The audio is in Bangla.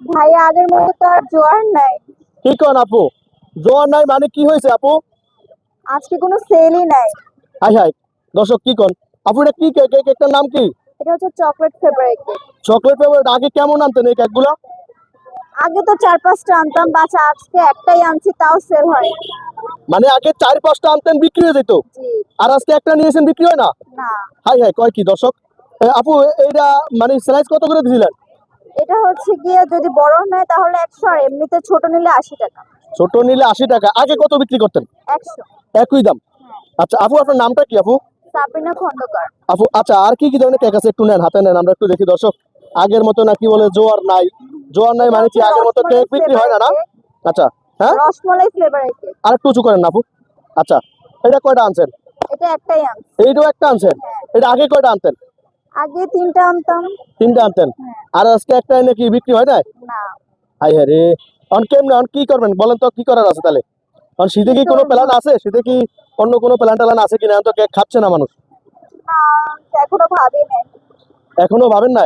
ভাইয়া আগের মতো তো আর জোয়ার নাই। কি কন আপু? জোয়ার নাই মানে কি হয়েছে আপু? আজকে কোনো সেলই নাই। হাই হাই। দর্শক কি কন? আপু এটা কি কেক কেকটার নাম কি? এটা হচ্ছে chocolate favourite cake chocolate flavour আগে কেমন আনতেন এই কেকগুলো আগে তো চার পাঁচটা আনতাম বাচ্চা আজকে একটাই আনছি তাও সেল হয় মানে আগে চার পাঁচটা আনতেন বিক্রি হয়ে যেত? আর আজকে একটা নিয়েছেন বিক্রি হয় না? হাই হাই কয় কি দর্শক? আপু এইটা মানে স্লাইস কত করে দিছিলেন এটা হচ্ছে গিয়ে যদি বড় নেয় তাহলে একশো আর এমনিতে ছোট নিলে আশি টাকা। ছোট নিলে আশি টাকা। আগে কত বিক্রি করতেন? একশো। একই দাম? আচ্ছা আপু আপনার নামটা কি আপু? সাবিনা খন্দকার। আপু আচ্ছা আর কি কি ধরনের কেক আছে? একটু নেন হাতে নেন আমরা একটু দেখি। দর্শক আগের মতো নাকি বলে জোয়ার নাই। জোয়ার নাই মানে কি আগের মতো কেক বিক্রি হয় না না? আচ্ছা হ্যাঁ? রসমলাই ফ্লেভারের কেক আর একটু উঁচু করেন না আপু। আচ্ছা এটা কয়টা আনছেন? এটা একটাই আনছি। এইটাও একটা আনছেন? এটা আগে কয়টা আনতেন? আগে তিনটা আনতাম। তিনটা আনতেন? হ্যাঁ। আর আজকে একটা এনে কি বিক্রি হয় না। হাই হ্যাঁ রে। এখন কেমনে এখন কি করবেন? বলেন তো কি করার আছে তাহলে? অন শীতে কি কোনো প্ল্যান আছে? শীতে কি অন্য কোনো প্ল্যান ট্যালান আছে কিনা? তো কেক খাচ্ছে না মানুষ। এখনও ভাবি নাই। এখনও ভাবেন না